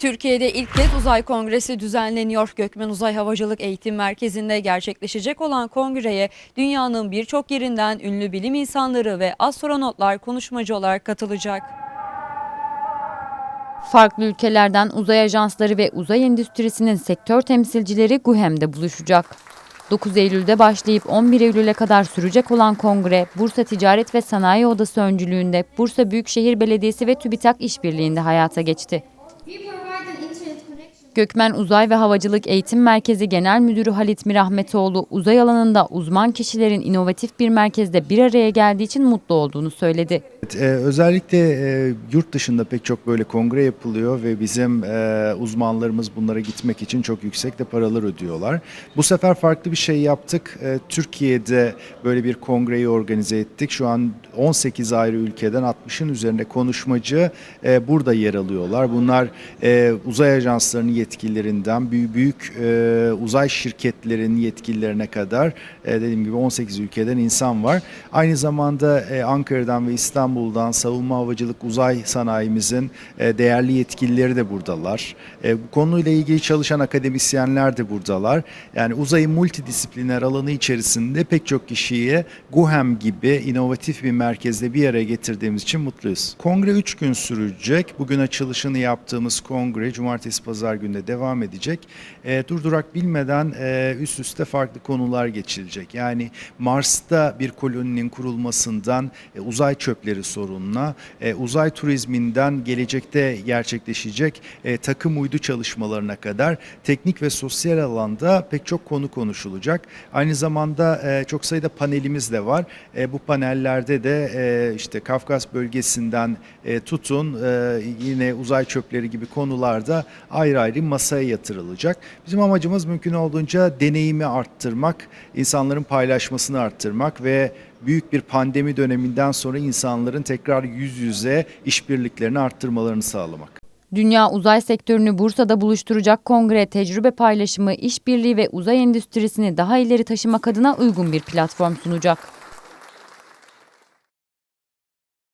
Türkiye'de ilk kez uzay kongresi düzenleniyor. Gökmen Uzay Havacılık Eğitim Merkezi'nde gerçekleşecek olan kongreye dünyanın birçok yerinden ünlü bilim insanları ve astronotlar konuşmacı olarak katılacak. Farklı ülkelerden uzay ajansları ve uzay endüstrisinin sektör temsilcileri GUHEM'de buluşacak. 9 Eylül'de başlayıp 11 Eylül'e kadar sürecek olan kongre, Bursa Ticaret ve Sanayi Odası öncülüğünde Bursa Büyükşehir Belediyesi ve TÜBİTAK işbirliğinde hayata geçti. Gökmen Uzay ve Havacılık Eğitim Merkezi Genel Müdürü Halit Mirahmetoğlu, uzay alanında uzman kişilerin inovatif bir merkezde bir araya geldiği için mutlu olduğunu söyledi. Evet, e, özellikle e, yurt dışında pek çok böyle kongre yapılıyor ve bizim e, uzmanlarımız bunlara gitmek için çok yüksek de paralar ödüyorlar. Bu sefer farklı bir şey yaptık. E, Türkiye'de böyle bir kongreyi organize ettik. Şu an 18 ayrı ülkeden 60'ın üzerinde konuşmacı e, burada yer alıyorlar. Bunlar e, uzay ajanslarının yetkililerinden büyük, e, uzay şirketlerinin yetkililerine kadar e, dediğim gibi 18 ülkeden insan var. Aynı zamanda e, Ankara'dan ve İstanbul'dan savunma havacılık uzay sanayimizin e, değerli yetkilileri de buradalar. E, bu konuyla ilgili çalışan akademisyenler de buradalar. Yani uzayın multidisipliner alanı içerisinde pek çok kişiyi GUHEM gibi inovatif bir merkezde bir araya getirdiğimiz için mutluyuz. Kongre 3 gün sürecek. Bugün açılışını yaptığımız kongre cumartesi pazar günde devam edecek. E, durdurak bilmeden e, üst üste farklı konular geçilecek. Yani Mars'ta bir koloninin kurulmasından e, uzay çöpleri sorununa, e, uzay turizminden gelecekte gerçekleşecek e, takım uydu çalışmalarına kadar teknik ve sosyal alanda pek çok konu konuşulacak. Aynı zamanda e, çok sayıda panelimiz de var. E, bu panellerde de e, işte Kafkas bölgesinden e, tutun e, yine uzay çöpleri gibi konularda ayrı ayrı masaya yatırılacak. Bizim amacımız mümkün olduğunca deneyimi arttırmak, insanların paylaşmasını arttırmak ve büyük bir pandemi döneminden sonra insanların tekrar yüz yüze işbirliklerini arttırmalarını sağlamak. Dünya uzay sektörünü Bursa'da buluşturacak kongre, tecrübe paylaşımı, işbirliği ve uzay endüstrisini daha ileri taşımak adına uygun bir platform sunacak.